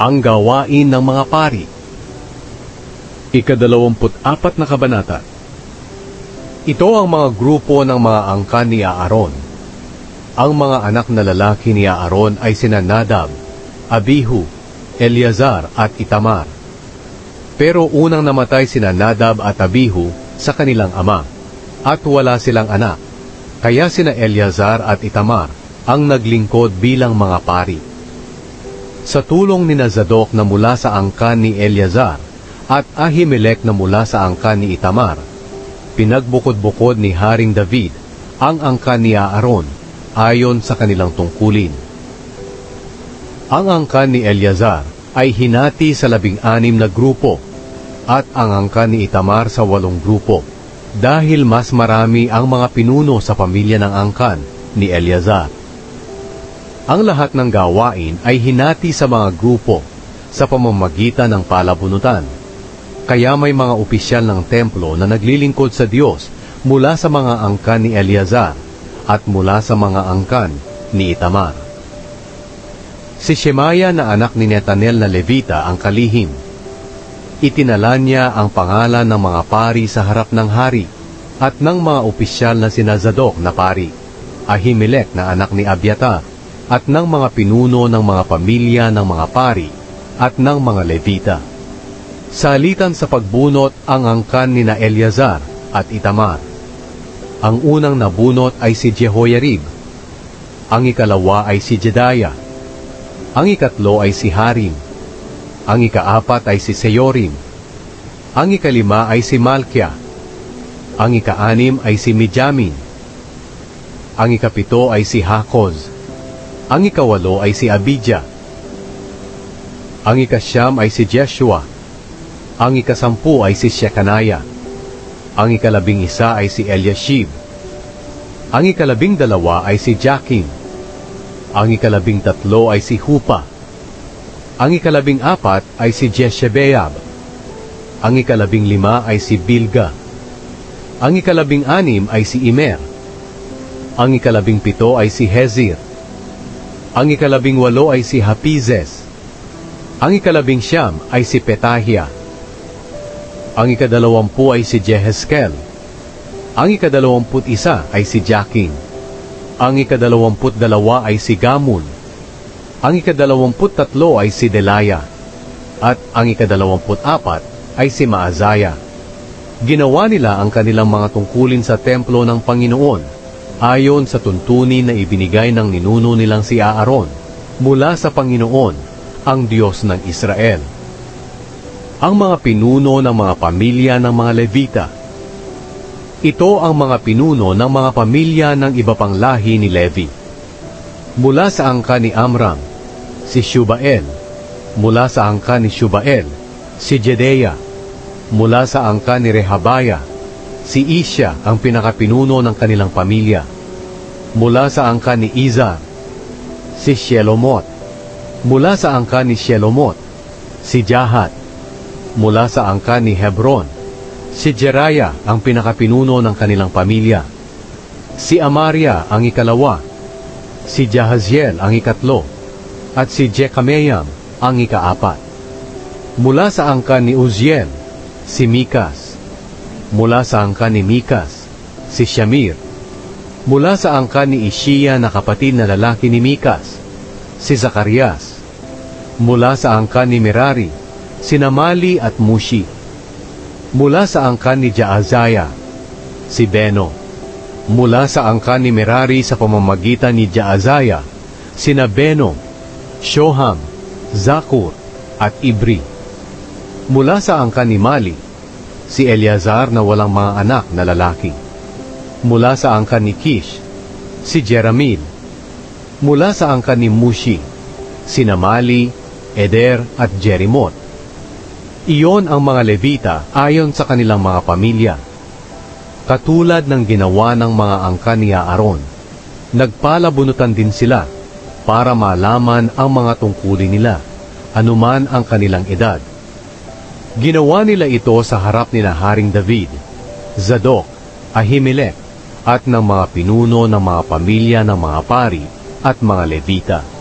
Ang gawain ng mga pari. Ikadalawamput apat na kabanata. Ito ang mga grupo ng mga angkan ni Aaron. Ang mga anak na lalaki ni Aaron ay sina Nadab, Abihu, Eleazar at Itamar. Pero unang namatay sina Nadab at Abihu sa kanilang ama, at wala silang anak. Kaya sina Eleazar at Itamar ang naglingkod bilang mga pari. Sa tulong ni Zadok na mula sa angkan ni Eleazar at Ahimelech na mula sa angkan ni Itamar, pinagbukod-bukod ni Haring David ang angkan ni Aaron ayon sa kanilang tungkulin. Ang angkan ni Eleazar ay hinati sa labing-anim na grupo at ang angkan ni Itamar sa walong grupo dahil mas marami ang mga pinuno sa pamilya ng angkan ni Eleazar. Ang lahat ng gawain ay hinati sa mga grupo sa pamamagitan ng palabunutan. Kaya may mga opisyal ng templo na naglilingkod sa Diyos mula sa mga angkan ni Eleazar at mula sa mga angkan ni Itamar. Si Shemaya na anak ni Netanel na Levita ang kalihim. Itinala niya ang pangalan ng mga pari sa harap ng hari at ng mga opisyal na sina Zadok na pari, Ahimelech na anak ni Abiatar, at ng mga pinuno ng mga pamilya ng mga pari at ng mga Levita. Salitan sa pagbunot ang angkan ni na Eleazar at Itamar. Ang unang nabunot ay si Jehoiarib. Ang ikalawa ay si Jedaya. Ang ikatlo ay si Harim. Ang ikaapat ay si Seyorim. Ang ikalima ay si Malkia. Ang ikaanim ay si Mijamin. Ang ikapito ay si Hakoz. Ang ikawalo ay si Abijah. Ang ikasyam ay si Jeshua. Ang ikasampu ay si Shekanaya. Ang ikalabing isa ay si Eliashib. Ang ikalabing dalawa ay si Jakim. Ang ikalabing tatlo ay si Hupa. Ang ikalabing apat ay si Jeshebeab. Ang ikalabing lima ay si Bilga. Ang ikalabing anim ay si Imer. Ang ikalabing pito ay si Hezir. Ang ikalabing walo ay si Hapizes. Ang ikalabing siyam ay si Petahia. Ang ikadalawampu ay si Jeheskel. Ang ikadalawamput isa ay si Jakin. Ang ikadalawamput dalawa ay si Gamun. Ang ikadalawamput tatlo ay si Delaya. At ang ikadalawamput apat ay si Maazaya. Ginawa nila ang kanilang mga tungkulin sa templo ng Panginoon ayon sa tuntunin na ibinigay ng ninuno nilang si Aaron mula sa Panginoon, ang Diyos ng Israel. Ang mga pinuno ng mga pamilya ng mga Levita. Ito ang mga pinuno ng mga pamilya ng iba pang lahi ni Levi. Mula sa angka ni Amram, si Shubael. Mula sa angka ni Shubael, si Jedeya. Mula sa angka ni Rehabaya, si Isya ang pinakapinuno ng kanilang pamilya. Mula sa angka ni Izar, si Shelomot. Mula sa angka ni Shelomot, si Jahat. Mula sa angka ni Hebron, si Jeraya ang pinakapinuno ng kanilang pamilya. Si Amaria ang ikalawa, si Jahaziel ang ikatlo, at si Jekameam ang ikaapat. Mula sa angka ni Uziel, si Mikas. Mula sa angka ni Mikas, si Shamir. Mula sa angka ni Ishiya na kapatid na lalaki ni Mikas, si Zakarias. Mula sa angka ni Merari, si Namali at Mushi. Mula sa angka ni Jaazaya, si Beno. Mula sa angka ni Merari sa pamamagitan ni Jaazaya, sina Beno, Shoham, Zakur, at Ibri. Mula sa angka ni Mali, si Eleazar na walang mga anak na lalaki. Mula sa angka ni Kish, si Jeramil. Mula sa angka ni Mushi, si Namali, Eder at Jerimot. Iyon ang mga Levita ayon sa kanilang mga pamilya. Katulad ng ginawa ng mga angka ni Aaron, nagpalabunutan din sila para malaman ang mga tungkulin nila, anuman ang kanilang edad. Ginawa nila ito sa harap ni na Haring David, Zadok, Ahimelech, at ng mga pinuno ng mga pamilya ng mga pari at mga Levita.